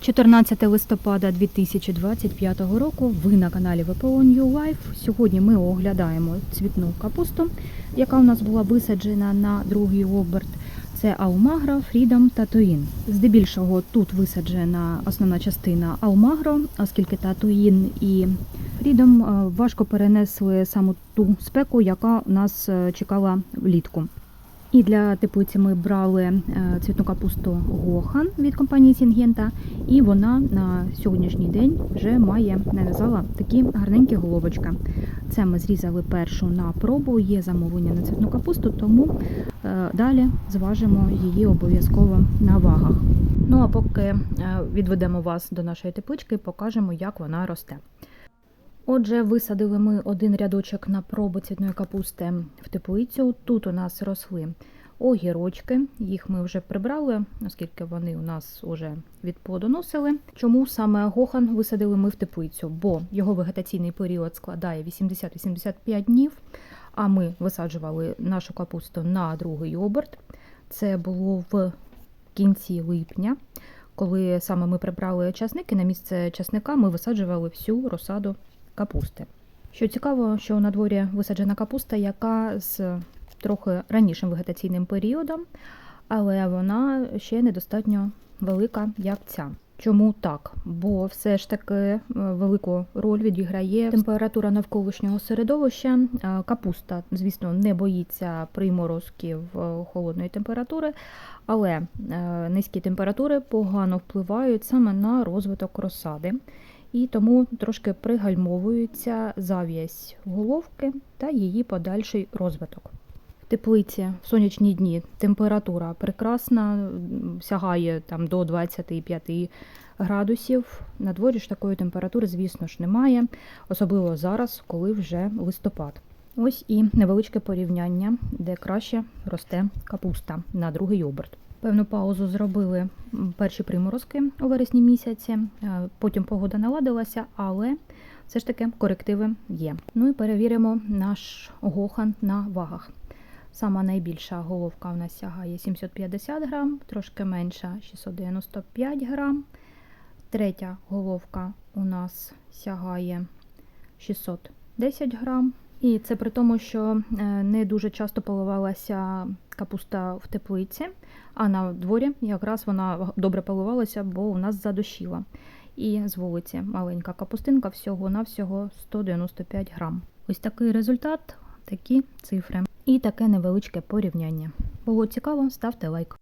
14 листопада 2025 року. Ви на каналі ВПО New Life. Сьогодні ми оглядаємо цвітну капусту, яка у нас була висаджена на другий оберт. Це Аумагра, Фрідом та Туїн. Здебільшого тут висаджена основна частина Аумагро, оскільки Татуїн і Фрідом е, важко перенесли саму ту спеку, яка нас е, чекала влітку. І для теплиці ми брали е, цвітну капусту Гохан від компанії Сінгента, і вона на сьогоднішній день вже має нав'язала такі гарненькі головочки. Це ми зрізали першу на пробу, є замовлення на цвітну капусту, тому е, далі зважимо її обов'язково на вагах. Ну а поки е, відведемо вас до нашої теплички, покажемо, як вона росте. Отже, висадили ми один рядочок на пробу цвітної капусти в теплицю. Тут у нас росли огірочки, їх ми вже прибрали, оскільки вони у нас вже відплодоносили. Чому саме гохан висадили ми в теплицю? Бо його вегетаційний період складає 80-85 днів. А ми висаджували нашу капусту на другий оберт. Це було в кінці липня, коли саме ми прибрали часники. На місце часника ми висаджували всю розсаду капусти. Що цікаво, що на дворі висаджена капуста, яка з трохи ранішим вегетаційним періодом, але вона ще недостатньо велика, як ця. Чому так? Бо все ж таки е, велику роль відіграє температура навколишнього середовища. Е, Капуста, звісно, не боїться приморозків е, холодної температури, але низькі температури погано впливають саме на розвиток розсади і тому трошки пригальмовується зав'язь головки та її подальший розвиток. Теплиці в сонячні дні температура прекрасна, сягає там до 25 градусів. На дворі ж такої температури, звісно ж, немає, особливо зараз, коли вже листопад. Ось і невеличке порівняння, де краще росте капуста на другий оберт. Певну паузу зробили перші приморозки у вересні місяці, е, потім погода наладилася, але все ж таки корективи є. Ну і перевіримо наш гохан на вагах. Сама найбільша головка у нас сягає 750 грам, трошки менша 695 грам. Третя головка у нас сягає 610 грам. І це при тому, що е, не дуже часто поливалася капуста в теплиці, а на дворі якраз вона добре поливалася, бо у нас задушіла. І з вулиці маленька капустинка всього-навсього 195 грам. Ось такий результат, такі цифри. І таке невеличке порівняння. Було цікаво, ставте лайк.